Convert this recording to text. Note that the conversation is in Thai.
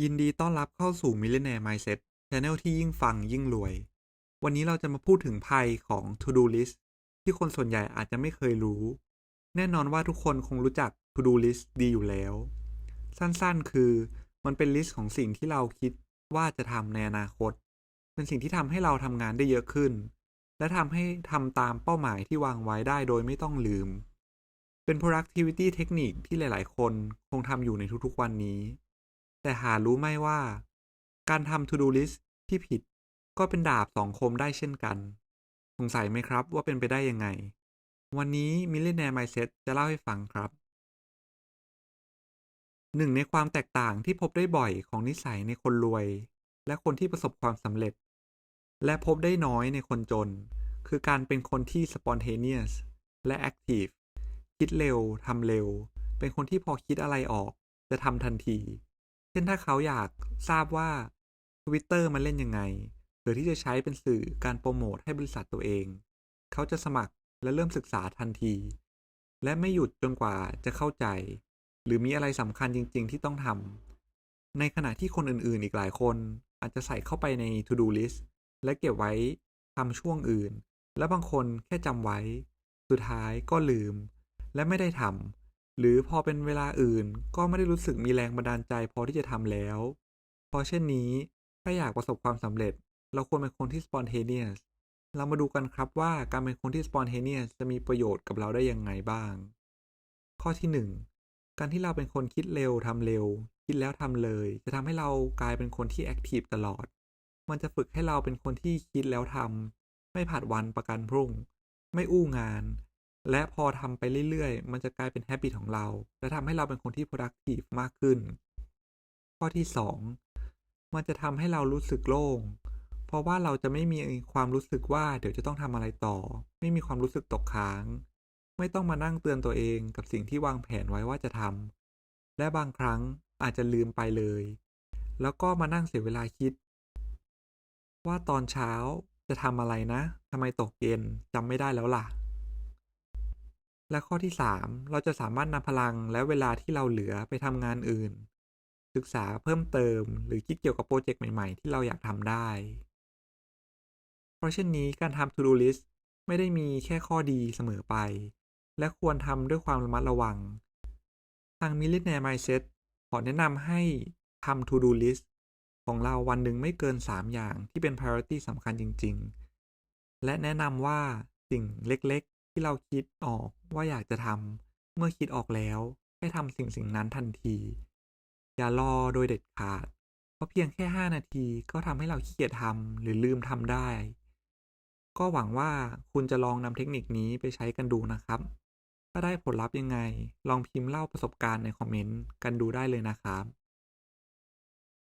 ยินดีต้อนรับเข้าสู่ Millionaire Mindset Channel ที่ยิ่งฟังยิ่งรวย วันนี้เราจะมาพูดถึงภัยของ To Do List ที่คนส่วนใหญ่อาจจะไม่เคยรู้ แน่นอนว่าทุกคนคงรู้จัก To Do List ดีอยู่แล้ว สั้นๆ คือมันเป็นลิสต์ของสิ่งที่เราคิดว่าจะทำในอนาคต เป็นสิ่งที่ทำให้เราทำงานได้เยอะขึ้น และทำให้ทำตามเป้าหมายที่วางไว้ได้โดยไม่ต้องลืม เป็น productivity เทคนิคที่หลาย ๆ คนคงทำอยู่ในทุกๆ วันนี้ แต่หารู้ไหมว่า การทำ to do list ที่ผิดก็เป็นดาบสองคมได้เช่นกัน สงสัยไหมครับว่าเป็นไปได้ยังไง วันนี้ Millionaire Mindset จะเล่าให้ฟังครับ หนึ่งในความแตกต่างที่พบได้บ่อยของนิสัยในคนรวย และคนที่ประสบความสำเร็จ และพบได้น้อยในคนจน คือการเป็นคนที่ spontaneous และ active คิดเร็วทำเร็ว เป็นคนที่พอคิดอะไรออก จะทำทันที เช่นถ้าเขาอยากทราบว่า Twitter มันเล่นยังไงหรือที่จะใช้เป็นสื่อการโปรโมทให้บริษัทตัวเอง เขาจะสมัครและเริ่มศึกษาทันที และไม่หยุดจนกว่าจะเข้าใจ หรือมีอะไรสำคัญจริง ๆ ที่ต้องทำ ในขณะที่คนอื่นๆ อีกหลายคน อาจจะใส่เข้าไปใน to do list และเก็บไว้ทำช่วงอื่น และบางคนแค่จำไว้ สุดท้ายก็ลืม และไม่ได้ทำ หรือพอเป็นเวลาอื่นก็ไม่ได้รู้สึกมีแรงบันดาลใจพอที่จะทำแล้วเพราะเช่นนี้ถ้าอยากประสบความสำเร็จ เราควรเป็นคนที่ spontaneous เรามาดูกันครับว่าการเป็นคนที่ spontaneous จะมีประโยชน์กับเราได้ยังไงบ้าง ข้อที่ 1 การที่เราเป็นคนคิดเร็วทำเร็ว คิดแล้วทำเลย จะทำให้เรากลายเป็นคนที่ active ตลอด มันจะฝึกให้เราเป็นคนที่คิดแล้วทำไม่ผัดวันประกันพรุ่ง ไม่อู้งาน และพอทำไปเรื่อยๆ มันจะกลายเป็น habit ของเรา และทำให้เราเป็นคนที่ productive มากขึ้น ข้อที่ 2 มันจะทำให้เรารู้สึกโล่ง เพราะว่าเราจะไม่มีความรู้สึกว่าเดี๋ยวจะต้องทำอะไรต่อ ไม่มีความรู้สึกตกค้าง ไม่ต้องมานั่งเตือนตัวเองกับสิ่งที่วางแผนไว้ว่าจะทำ และบางครั้งอาจจะลืมไปเลย แล้วก็มานั่งเสียเวลาคิด ว่าตอนเช้าจะทำอะไรนะทำไมตกเย็นจำไม่ได้แล้วล่ะ และข้อที่ 3 เราจะสามารถนำพลังและเวลาที่เราเหลือไปทำงานอื่น ศึกษาเพิ่มเติม หรือคิดเกี่ยวกับโปรเจกต์ใหม่ ๆ ที่เราอยากทำได้ เพราะเช่นนี้การทำ to do list ไม่ได้มีแค่ข้อดีเสมอไป และควรทำด้วยความระมัดระวัง ทาง Millionaire Mindset ขอแนะนำให้ทำ to do list ของเราวันหนึ่งไม่เกิน 3 อย่างที่เป็น priority สำคัญจริง ๆ และแนะนำว่าสิ่งเล็กๆ ที่เราคิดออกว่าอยากจะทำเมื่อคิดออกแล้ว ให้ทำสิ่งสิ่งนั้นทันที อย่ารอโดยเด็ดขาด เพราะเพียงแค่ 5 นาทีก็ทำให้เราขี้เกียจทำหรือลืมทำได้ ก็หวังว่าคุณจะลองนำเทคนิคนี้ไปใช้กันดูนะครับ ถ้าได้ผลลัพธ์ยังไง ลองพิมพ์เล่าประสบการณ์ในคอมเมนต์กันดูได้เลยนะครับ